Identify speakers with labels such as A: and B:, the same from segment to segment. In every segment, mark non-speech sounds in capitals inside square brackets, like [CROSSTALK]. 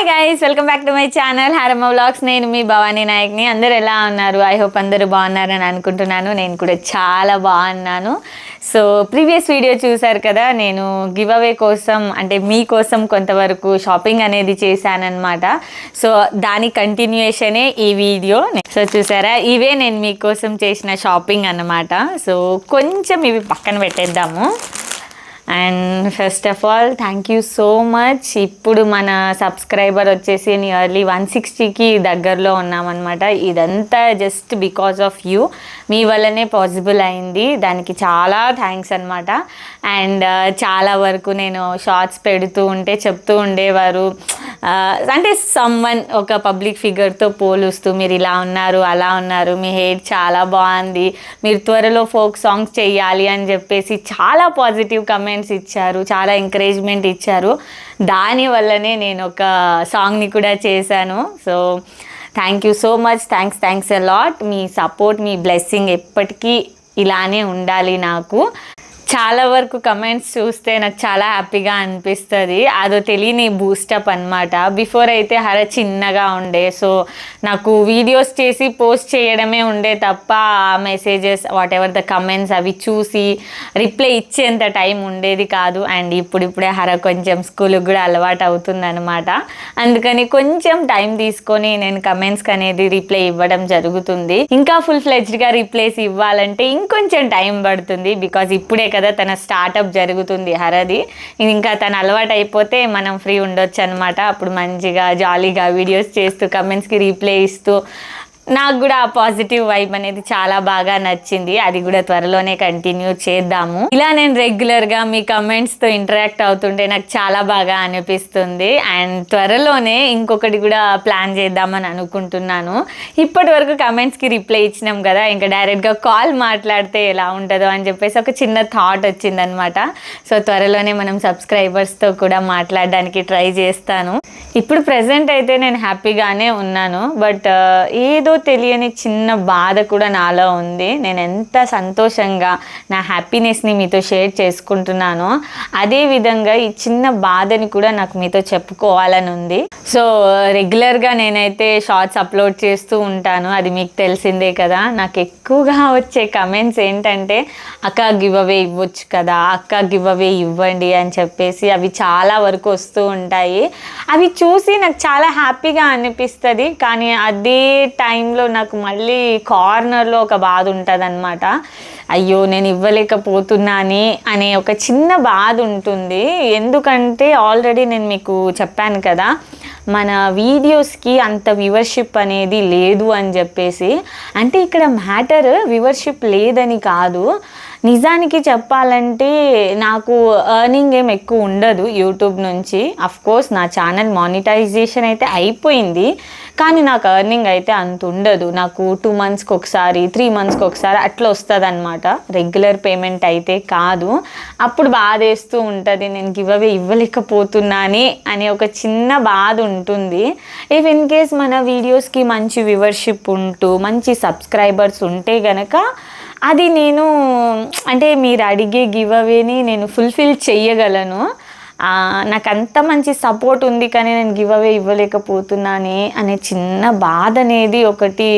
A: Hi guys welcome back to my channel Haramma vlogs నేను మీ భవానీ నాయక్ని. అందరు ఎలా ఉన్నారు? ఐ హోప్ అందరూ బాగున్నారని అనుకుంటున్నాను. నేను కూడా చాలా బాగున్నాను. సో ప్రీవియస్ వీడియో చూసారు కదా నేను గివ్ అవే కోసం అంటే మీకోసం కొంతవరకు షాపింగ్ అనేది చేశానమాట సో దాని కంటిన్యూయేషనే ఈ వీడియో సో చూసారా? ఇవే నేను మీకోసం చేసిన షాపింగ్ అన్నమాట. సో కొంచెం ఇవి పక్కన పెట్టేద్దాము. And first of all thank you so much ఇప్పుడు మన సబ్స్క్రైబర్ వచ్చేసి నియర్లీ వన్ సిక్స్టీకి దగ్గరలో ఉన్నామన్నమాట. ఇదంతా జస్ట్ బికాస్ ఆఫ్ యూ మీ వల్లనే పాసిబుల్ అయింది. దానికి చాలా థ్యాంక్స్ అనమాట అండ్ చాలా వరకు నేను షార్ట్స్ పెడుతూ ఉంటే చెప్తూ ఉండేవారు. అంటే సమ్వన్ ఒక పబ్లిక్ ఫిగర్తో పోలుస్తూ మీరు ఇలా ఉన్నారు అలా ఉన్నారు మీ హెయిర్ చాలా బాగుంది మీరు త్వరలో ఫోక్ సాంగ్స్ చెయ్యాలి అని చెప్పేసి చాలా పాజిటివ్ కమెంట్స్ ఇచ్చారు చాలా ఎంకరేజ్మెంట్ ఇచ్చారు. దానివల్లనే నేను ఒక సాంగ్ని కూడా చేశాను. So thank you so much thanks thanks a lot lot me support మీ బ్లెస్సింగ్ ఎప్పటికీ ఇలానే ఉండాలి నాకు. చాలా వరకు కమెంట్స్ చూస్తే నాకు చాలా హ్యాపీగా అనిపిస్తుంది. అదో తెలియని బూస్టప్ అనమాట బిఫోర్ అయితే హర చిన్నగా ఉండే. సో నాకు వీడియోస్ చేసి పోస్ట్ చేయడమే ఉండే తప్ప messages whatever the comments అవి చూసి రిప్లై ఇచ్చేంత టైం ఉండేది కాదు. అండ్ ఇప్పుడిప్పుడే హర కొంచెం స్కూల్కి కూడా అలవాటు అవుతుందన్నమాట. అందుకని కొంచెం టైం తీసుకొని నేను కమెంట్స్కి అనేది రిప్లై ఇవ్వడం జరుగుతుంది. ఇంకా ఫుల్ ఫ్లెజ్డ్గా రిప్లైస్ ఇవ్వాలంటే ఇంకొంచెం టైం పడుతుంది. బికాజ్ ఇప్పుడే కదా తన స్టార్టప్ జరుగుతుంది హరది. ఇంకా తన అలవాటు అయిపోతే మనం ఫ్రీ ఉండొచ్చు అనమాట అప్పుడు మంచిగా జాలీగా వీడియోస్ చేస్తూ కమెంట్స్కి రీప్లై ఇస్తూ నాకు కూడా ఆ పాజిటివ్ వైబ్ అనేది చాలా బాగా నచ్చింది. అది కూడా త్వరలోనే కంటిన్యూ చేద్దాము. ఇలా నేను రెగ్యులర్గా మీ కమెంట్స్తో ఇంటరాక్ట్ అవుతుంటే నాకు చాలా బాగా అనిపిస్తుంది. అండ్ త్వరలోనే ఇంకొకటి కూడా ప్లాన్ చేద్దామని అనుకుంటున్నాను. ఇప్పటి వరకు కమెంట్స్కి రిప్లై ఇచ్చినాం కదా ఇంకా డైరెక్ట్గా కాల్ మాట్లాడితే ఎలా ఉంటుందో అని చెప్పేసి ఒక చిన్న థాట్ వచ్చిందనమాట సో త్వరలోనే మనం సబ్స్క్రైబర్స్తో కూడా మాట్లాడడానికి ట్రై చేస్తాను. ఇప్పుడు ప్రెసెంట్ అయితే నేను హ్యాపీగానే ఉన్నాను. బట్ uh, ఏదో తెలియని చిన్న బాధ కూడా నాలో ఉంది. నేను ఎంత సంతోషంగా నా హ్యాపీనెస్ని మీతో షేర్ చేసుకుంటున్నానో అదే విధంగా ఈ చిన్న బాధని కూడా నాకు మీతో చెప్పుకోవాలని ఉంది. సో రెగ్యులర్గా నేనైతే షార్ట్స్ అప్లోడ్ చేస్తూ ఉంటాను. అది మీకు తెలిసిందే కదా. నాకు ఎక్కువగా వచ్చే కమెంట్స్ ఏంటంటే అక్క గివ్ అవే ఇవ్వచ్చు కదా. అక్క గివ్ అవే ఇవ్వండి అని చెప్పేసి అవి చాలా వరకు వస్తూ ఉంటాయి. అవి చూసి నాకు చాలా హ్యాపీగా అనిపిస్తుంది. కానీ అదే టైం టైంలో నాకు మళ్ళీ కార్నర్లో ఒక బాధ ఉంటుంది అనమాట అయ్యో నేను ఇవ్వలేకపోతున్నాని అనే ఒక చిన్న బాధ ఉంటుంది. ఎందుకంటే ఆల్రెడీ నేను మీకు చెప్పాను కదా మన వీడియోస్కి అంత వ్యూవర్షిప్ అనేది లేదు అని చెప్పేసి. అంటే ఇక్కడ మ్యాటర్ వ్యూవర్షిప్ లేదని కాదు. నిజానికి చెప్పాలంటే నాకు ఎర్నింగ్ ఏం ఎక్కువ ఉండదు యూట్యూబ్ నుంచి. కోర్స్ నా ఛానల్ మానిటైజేషన్ అయితే అయిపోయింది. కానీ నాకు ఎర్నింగ్ అయితే అంత ఉండదు. నాకు టూ మంత్స్కి ఒకసారి త్రీ మంత్స్కి ఒకసారి అట్లా వస్తుంది అనమాట రెగ్యులర్ పేమెంట్ అయితే కాదు. అప్పుడు బాధ వేస్తూ ఉంటుంది నేను గివ్ అవే ఇవ్వలేకపోతున్నానే అనే ఒక చిన్న బాధ ఉంటుంది. ఇఫ్ ఇన్ కేస్ మన వీడియోస్కి మంచి వ్యూవర్షిప్ ఉంటూ మంచి సబ్స్క్రైబర్స్ ఉంటే గనక అది నేను అంటే మీరు అడిగే గివ్ అవేని నేను ఫుల్ఫిల్ చెయ్యగలను. నాకు అంత మంచి సపోర్ట్ ఉంది కానీ నేను గివ్ అవే ఇవ్వలేకపోతున్నానే అనే చిన్న బాధ అనేది ఒకటి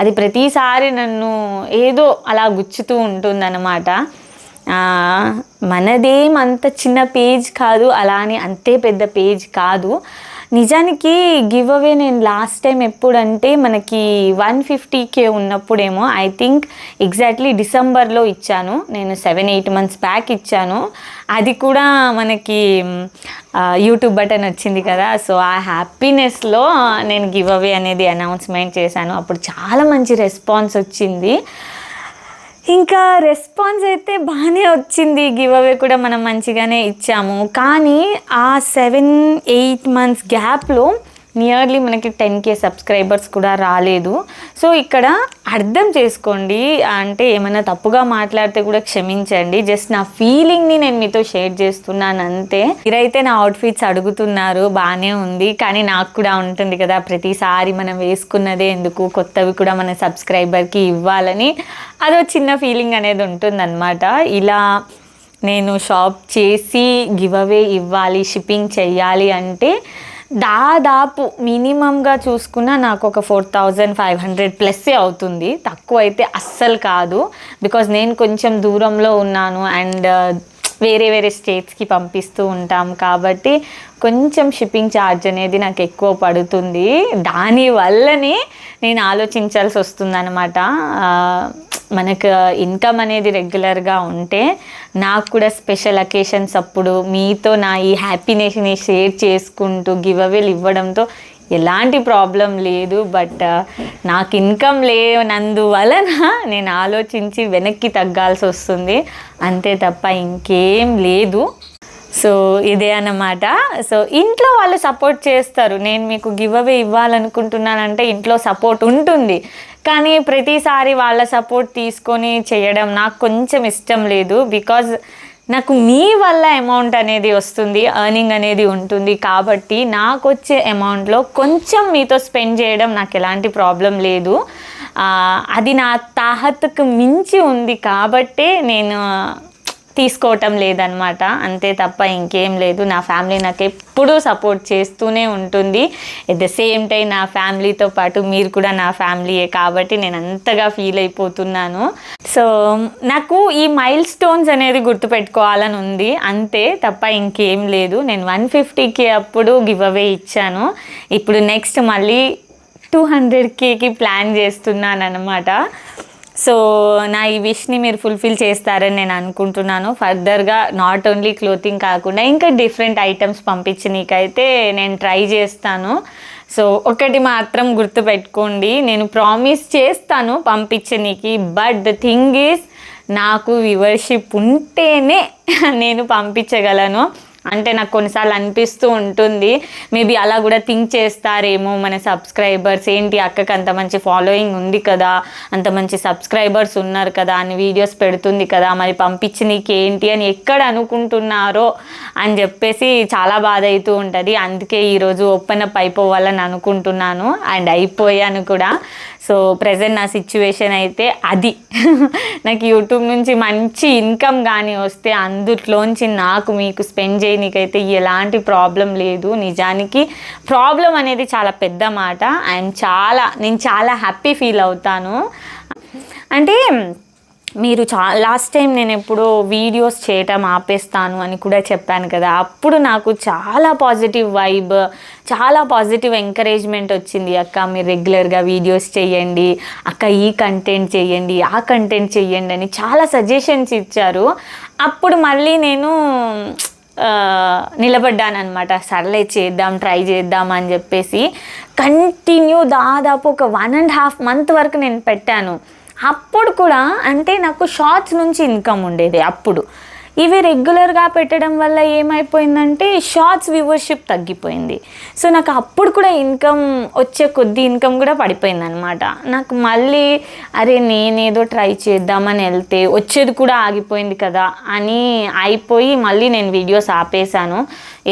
A: అది ప్రతిసారి నన్ను ఏదో అలా గుచ్చుతూ ఉంటుందన్నమాట. మనదేం అంత చిన్న పేజ్ కాదు అలా అని అంతే పెద్ద పేజ్ కాదు. నిజానికి గివ్ అవే నేను లాస్ట్ టైం ఎప్పుడంటే మనకి వన్ ఫిఫ్టీకే ఉన్నప్పుడేమో ఐ థింక్ ఎగ్జాక్ట్లీ డిసెంబర్లో ఇచ్చాను. నేను సెవెన్ ఎయిట్ మంత్స్ బ్యాక్ ఇచ్చాను. అది కూడా మనకి యూట్యూబ్ బటన్ వచ్చింది కదా. సో ఆ హ్యాపీనెస్లో నేను గివ్ అవే అనేది అనౌన్స్మెంట్ చేశాను. అప్పుడు చాలా మంచి రెస్పాన్స్ వచ్చింది. ఇంకా రెస్పాన్స్ అయితే బాగానే వచ్చింది. గివ్ అవే కూడా మనం మంచిగానే ఇచ్చాము. కానీ ఆ సెవెన్ ఎయిట్ మంత్స్ గ్యాప్లో నియర్లీ మనకి టెన్ కే సబ్స్క్రైబర్స్ కూడా రాలేదు. సో ఇక్కడ అర్థం చేసుకోండి. అంటే ఏమైనా తప్పుగా మాట్లాడితే కూడా క్షమించండి. జస్ట్ నా ఫీలింగ్ని నేను మీతో షేర్ చేస్తున్నాను అంతే మీరైతే నా అవుట్ఫిట్స్ అడుగుతున్నారు బాగానే ఉంది. కానీ నాకు కూడా ఉంటుంది కదా ప్రతిసారి మనం వేసుకున్నదే ఎందుకు? కొత్తవి కూడా మన సబ్స్క్రైబర్కి ఇవ్వాలని. అదో చిన్న ఫీలింగ్ అనేది ఉంటుందన్నమాట. ఇలా నేను షాప్ చేసి గివ్ అవే ఇవ్వాలి షిప్పింగ్ చెయ్యాలి అంటే దాదాపు మినిమంగా చూసుకున్న నాకు ఒక ఫోర్ థౌజండ్ ఫైవ్ హండ్రెడ్ ప్లస్సే అవుతుంది. తక్కువ అయితే అస్సలు కాదు. బికాజ్ నేను కొంచెం దూరంలో ఉన్నాను అండ్ వేరే వేరే స్టేట్స్కి పంపిస్తూ ఉంటాం కాబట్టి కొంచెం షిప్పింగ్ ఛార్జ్ అనేది నాకు ఎక్కువ పడుతుంది. దానివల్లనే నేను ఆలోచించాల్సి వస్తుందన్నమాట. మనకు ఇన్కమ్ అనేది రెగ్యులర్గా ఉంటే నాకు కూడా స్పెషల్ అకేషన్స్ అప్పుడు మీతో నా ఈ హ్యాపీనెస్ని షేర్ చేసుకుంటూ గివ్ అవేలు ఇవ్వడంతో ఎలాంటి ప్రాబ్లం లేదు. బట్ నాకు ఇన్కమ్ లేనందువలన నేను ఆలోచించి వెనక్కి తగ్గాల్సి వస్తుంది. అంతే తప్ప ఇంకేం లేదు. సో ఇదే అన్నమాట. సో ఇంట్లో వాళ్ళు సపోర్ట్ చేస్తారు. నేను మీకు గివ్ అవే ఇవ్వాలనుకుంటున్నానంటే ఇంట్లో సపోర్ట్ ఉంటుంది. కానీ ప్రతిసారి వాళ్ళ సపోర్ట్ తీసుకొని చేయడం నాకు కొంచెం ఇష్టం లేదు బికాజ్ నాకు మీ వల్ల అమౌంట్ అనేది వస్తుంది ఎర్నింగ్ అనేది ఉంటుంది కాబట్టి నాకు వచ్చే అమౌంట్లో కొంచెం మీతో స్పెండ్ చేయడం నాకు ఎలాంటి ప్రాబ్లం లేదు. అది నా తాహత్తుకు మించి ఉంది కాబట్టే నేను తీసుకోవటం లేదనమాట అంతే తప్ప ఇంకేం లేదు. నా ఫ్యామిలీ నాకు ఎప్పుడూ సపోర్ట్ చేస్తూనే ఉంటుంది. ఎట్ ద సేమ్ టైం నా ఫ్యామిలీతో పాటు మీరు కూడా నా ఫ్యామిలీయే కాబట్టి నేను అంతగా ఫీల్ అయిపోతున్నాను. సో నాకు ఈ మైల్ స్టోన్స్ అనేది గుర్తుపెట్టుకోవాలని ఉంది. అంతే తప్ప ఇంకేం లేదు. నేను వన్ ఫిఫ్టీకి అప్పుడు గివ్ అవే ఇచ్చాను. ఇప్పుడు నెక్స్ట్ మళ్ళీ టూ హండ్రెడ్ కేకి ప్లాన్ చేస్తున్నాను అనమాట సో నా ఈ విష్ని మీరు ఫుల్ఫిల్ చేస్తారని నేను అనుకుంటున్నాను. ఫర్దర్గా నాట్ ఓన్లీ క్లోతింగ్ కాకుండా ఇంకా డిఫరెంట్ ఐటమ్స్ పంపించనీకైతే నేను ట్రై చేస్తాను. సో ఒకటి మాత్రం గుర్తుపెట్టుకోండి నేను ప్రామిస్ చేస్తాను పంపించనీకి బట్ ద థింగ్ ఈజ్ నాకు వివర్షిప్ ఉంటేనే [LAUGHS] నేను పంపించగలను. అంటే నాకు కొన్నిసార్లు అనిపిస్తూ ఉంటుంది. మేబీ అలా కూడా థింక్ చేస్తారేమో మన సబ్స్క్రైబర్స్. ఏంటి అక్కకి అంత మంచి ఫాలోయింగ్ ఉంది కదా అంత మంచి సబ్స్క్రైబర్స్ ఉన్నారు కదా అని వీడియోస్ పెడుతుంది కదా మరి పంపించి నీకు ఏంటి అని ఎక్కడ అనుకుంటున్నారో అని చెప్పేసి చాలా బాధ అవుతూ ఉంటుంది. అందుకే ఈరోజు ఓపెన్ అప్ అయిపోవాలని అనుకుంటున్నాను. అండ్ అయిపోయాను కూడా. సో ప్రజెంట్ నా సిచ్యువేషన్ అయితే అది. [LAUGHS] నాకు యూట్యూబ్ నుంచి మంచి ఇన్కమ్ కానీ వస్తే అందుట్లోంచి నాకు మీకు స్పెండ్ చేయనీకైతే ఎలాంటి ప్రాబ్లం లేదు. నిజానికి ప్రాబ్లం అనేది చాలా పెద్ద మాట. అండ్ చాలా నేను చాలా హ్యాపీ ఫీల్ అవుతాను. అంటే మీరు చా లాస్ట్ టైం నేను ఎప్పుడో వీడియోస్ చేయటం ఆపేస్తాను అని కూడా చెప్పాను కదా అప్పుడు నాకు చాలా పాజిటివ్ వైబ్ చాలా పాజిటివ్ ఎంకరేజ్మెంట్ వచ్చింది. అక్క మీరు రెగ్యులర్గా వీడియోస్ చేయండి అక్క ఈ కంటెంట్ చేయండి ఆ కంటెంట్ చేయండి అని చాలా సజెషన్స్ ఇచ్చారు. అప్పుడు మళ్ళీ నేను నిలబడ్డానమాట సర్లే చేద్దాం ట్రై చేద్దాం అని చెప్పేసి కంటిన్యూ దాదాపు ఒక వన్ అండ్ హాఫ్ మంత్ వరకు నేను పెట్టాను. అప్పుడు కూడా అంటే నాకు షార్ట్స్ నుంచి ఇన్కమ్ ఉండేది అప్పుడు. ఇవి రెగ్యులర్గా పెట్టడం వల్ల ఏమైపోయిందంటే షార్ట్స్ వ్యూవర్షిప్ తగ్గిపోయింది. సో నాకు అప్పుడు కూడా ఇన్కమ్ వచ్చే కొద్ది ఇన్కమ్ కూడా పడిపోయింది అనమాట నాకు మళ్ళీ అరే నేనేదో ట్రై చేద్దామని వెళ్తే వచ్చేది కూడా ఆగిపోయింది కదా అని అయిపోయి మళ్ళీ నేను వీడియోస్ ఆపేశాను.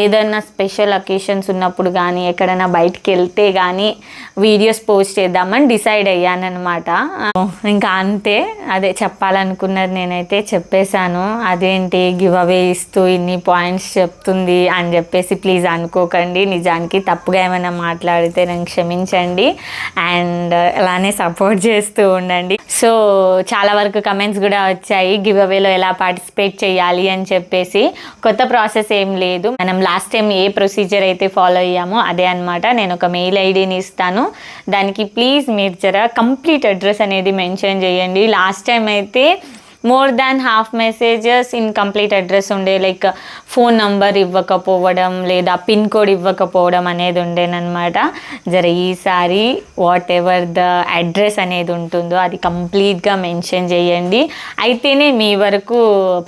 A: ఏదైనా స్పెషల్ అకేషన్స్ ఉన్నప్పుడు కానీ ఎక్కడైనా బయటికి వెళ్తే కానీ వీడియోస్ పోస్ట్ చేద్దామని డిసైడ్ అయ్యానమాట ఇంకా అంతే అదే చెప్పాలనుకున్నది నేనైతే చెప్పేశాను. అదేంటి గివ్ అవే ఇస్తూ ఇన్ని పాయింట్స్ చెప్తుంది అని చెప్పేసి ప్లీజ్ అనుకోకండి. నిజానికి తప్పుగా ఏమైనా మాట్లాడితే నేను క్షమించండి అండ్ అలానే సపోర్ట్ చేస్తూ ఉండండి. సో చాలా వరకు కమెంట్స్ కూడా వచ్చాయి. గివ్ అవేలో ఎలా పార్టిసిపేట్ చేయాలి అని చెప్పేసి కొత్త ప్రాసెస్ ఏం లేదు. మనం లాస్ట్ టైం ఏ ప్రొసీజర్ అయితే ఫాలో అయ్యామో అదే అనమాట నేను ఒక మెయిల్ ఐడిని ఇస్తాను. దానికి ప్లీజ్ మీరు జర కంప్లీట్ అడ్రస్ అనేది మెన్షన్ చేయండి. లాస్ట్ టైం అయితే more than half messages incomplete address ఉండే లైక్ ఫోన్ నంబర్ ఇవ్వకపోవడం లేదా పిన్ కోడ్ ఇవ్వకపోవడం అనేది ఉండేనమాట జర ఈసారి వాట్ ఎవర్ ద అడ్రస్ అనేది ఉంటుందో అది కంప్లీట్గా మెన్షన్ చేయండి. అయితేనే మీ వరకు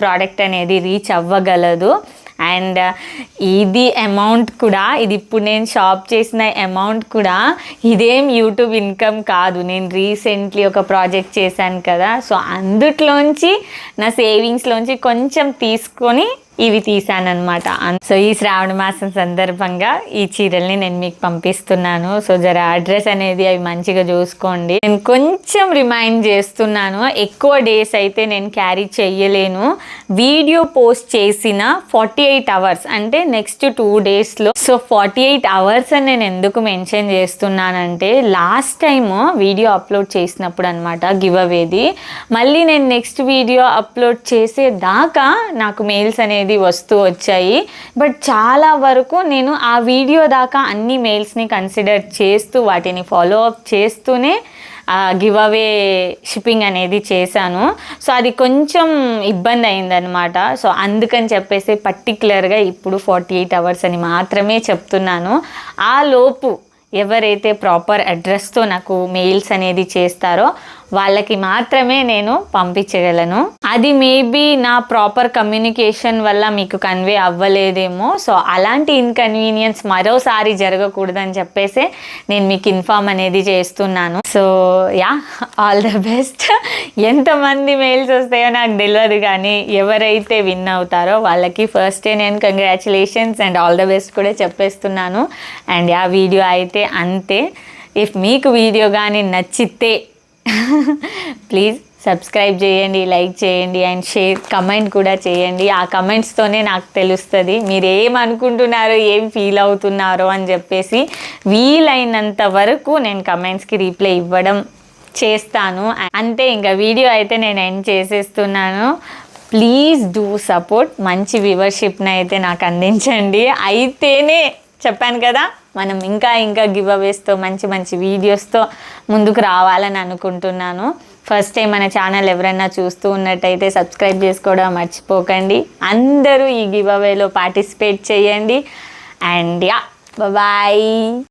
A: ప్రోడక్ట్ అనేది రీచ్ అవ్వగలదు. అండ్ uh, ఇది అమౌంట్ కూడా ఇది ఇప్పుడు నేను షాప్ చేసిన అమౌంట్ కూడా ఇదేం యూట్యూబ్ ఇన్కమ్ కాదు. నేను రీసెంట్లీ ఒక ప్రాజెక్ట్ చేశాను కదా. సో అందుట్లోంచి నా సేవింగ్స్లోంచి కొంచెం తీసుకొని ఇవి తీసానమాట సో ఈ శ్రావణ మాసం సందర్భంగా ఈ చీరల్ని నేను మీకు పంపిస్తున్నాను. సో జర అడ్రస్ అనేది అవి మంచిగా చూసుకోండి. నేను కొంచెం రిమైండ్ చేస్తున్నాను. ఎక్కువ డేస్ అయితే నేను క్యారీ చెయ్యలేను. వీడియో పోస్ట్ చేసిన ఫార్టీ ఎయిట్ అవర్స్ అంటే నెక్స్ట్ టూ డేస్లో సో ఫార్టీ ఎయిట్ అవర్స్ అని నేను ఎందుకు మెన్షన్ చేస్తున్నానంటే లాస్ట్ టైం వీడియో అప్లోడ్ చేసినప్పుడు అనమాట గివ్ అవేది మళ్ళీ నేను నెక్స్ట్ వీడియో అప్లోడ్ చేసే దాకా నాకు మెయిల్స్ అనేది వస్తూ వచ్చాయి. బట్ చాలా వరకు నేను ఆ వీడియో దాకా అన్ని మెయిల్స్ని కన్సిడర్ చేస్తూ వాటిని ఫాలో అప్ చేస్తూనే గివ్ అవే షిప్పింగ్ అనేది చేశాను. సో అది కొంచెం ఇబ్బంది అయిందనమాట సో అందుకని చెప్పేసి పర్టికులర్గా ఇప్పుడు ఫార్టీ ఎయిట్ అవర్స్ అని మాత్రమే చెప్తున్నాను. ఆ లోపు ఎవరైతే ప్రాపర్ అడ్రస్తో నాకు మెయిల్స్ అనేది చేస్తారో వాళ్ళకి మాత్రమే నేను పంపించగలను. అది మేబీ నా ప్రాపర్ కమ్యూనికేషన్ వల్ల మీకు కన్వే అవ్వలేదేమో. సో అలాంటి ఇన్కన్వీనియన్స్ మరోసారి జరగకూడదని చెప్పేసి నేను మీకు ఇన్ఫామ్ అనేది చేస్తున్నాను. So yeah all the best ఎంతమంది మెయిల్స్ వస్తాయో నాకు తెలియదు కానీ ఎవరైతే విన్ అవుతారో వాళ్ళకి ఫస్ట్ నేను congratulations and all the best కూడా చెప్పేస్తున్నాను. అండ్ ఆ వీడియో అయితే అంతే. ఇఫ్ మీకు వీడియో కానీ నచ్చితే [LAUGHS] ప్లీజ్ సబ్స్క్రైబ్ చేయండి లైక్ చేయండి అండ్ షేర్ కమెంట్ కూడా చేయండి. ఆ కమెంట్స్తోనే నాకు తెలుస్తుంది మీరు ఏమనుకుంటున్నారో ఏం ఫీల్ అవుతున్నారో అని చెప్పేసి వీలైనంత వరకు నేను కమెంట్స్కి రీప్లై ఇవ్వడం చేస్తాను. అంతే ఇంకా వీడియో అయితే నేను ఎండ్ చేసేస్తున్నాను. ప్లీజ్ డూ సపోర్ట్ మంచి వ్యూవర్షిప్ని అయితే నాకు అందించండి. అయితేనే చెప్పాను కదా మనం ఇంకా ఇంకా గివ్ అవేస్తో మంచి మంచి వీడియోస్తో ముందుకు రావాలని అనుకుంటున్నాను. ఫస్ట్ టైం మన ఛానల్ ఎవరైనా చూస్తూ ఉన్నట్టయితే సబ్స్క్రైబ్ చేసుకోవడం మర్చిపోకండి. అందరూ ఈ గివ్ అవేలో పార్టిసిపేట్ చేయండి. And yeah bye